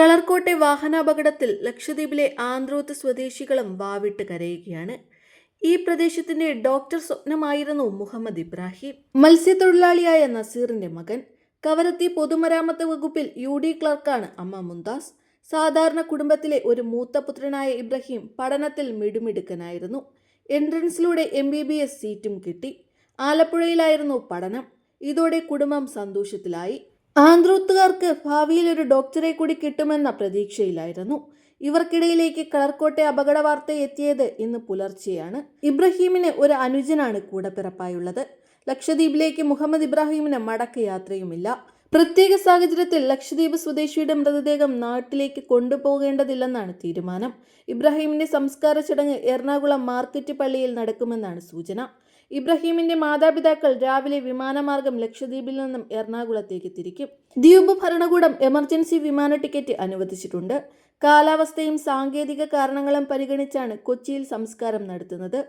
കളർക്കോട്ടെ വാഹനാപകടത്തിൽ ലക്ഷദ്വീപിലെ ആന്ത്രോത്ത് സ്വദേശികളും വാവിട്ട് കരയുകയാണ്. ഈ പ്രദേശത്തിന്റെ ഡോക്ടർ സ്വപ്നമായിരുന്നു മുഹമ്മദ് ഇബ്രാഹിം. മത്സ്യത്തൊഴിലാളിയായ നസീറിന്റെ മകൻ. കവരത്തി പൊതുമരാമത്ത് വകുപ്പിൽ യു ഡി ക്ലർക്കാണ് അമ്മ മുന്താസ് സാധാരണ കുടുംബത്തിലെ ഒരു മൂത്ത പുത്രനായ ഇബ്രാഹിം പഠനത്തിൽ മിടുമിടുക്കനായിരുന്നു. എൻട്രൻസിലൂടെ എം ബി ബി എസ് സീറ്റും കിട്ടി. ആലപ്പുഴയിലായിരുന്നു പഠനം. ഇതോടെ കുടുംബം സന്തോഷത്തിലായി. ആന്ത്രൂത്തുകാർക്ക് ഭാവിയിൽ ഒരു ഡോക്ടറെ കൂടി കിട്ടുമെന്ന പ്രതീക്ഷയിലായിരുന്നു. ഇവർക്കിടയിലേക്ക് കളർക്കോട്ടെ അപകട വാർത്ത എത്തിയത് ഇന്ന് പുലർച്ചെയാണ്. ഇബ്രാഹീമിന് ഒരു അനുജനാണ് കൂടപ്പിറപ്പായുള്ളത്. ലക്ഷദ്വീപിലേക്ക് മുഹമ്മദ് ഇബ്രാഹിമിന് മടക്കയാത്രയുമില്ല പ്രത്യേക സാഹചര്യത്തിൽ ലക്ഷദ്വീപ് സ്വദേശിയുടെ മൃതദേഹം നാട്ടിലേക്ക് കൊണ്ടുപോകേണ്ടതില്ലെന്നാണ് തീരുമാനം. ഇബ്രാഹിമിന്റെ സംസ്കാര ചടങ്ങ് എറണാകുളം മാർക്കറ്റ് പള്ളിയിൽ നടക്കുമെന്നാണ് സൂചന. ഇബ്രാഹിമിന്റെ മാതാപിതാക്കൾ രാവിലെ വിമാനമാർഗം ലക്ഷദ്വീപിൽ നിന്നും എറണാകുളത്തേക്ക് തിരിക്കും. ദ്വീപ് ഭരണകൂടം എമർജൻസി വിമാന ടിക്കറ്റ് അനുവദിച്ചിട്ടുണ്ട്. കാലാവസ്ഥയും സാങ്കേതിക കാരണങ്ങളും പരിഗണിച്ചാണ് കൊച്ചിയിൽ സംസ്കാരം നടത്തുന്നത്.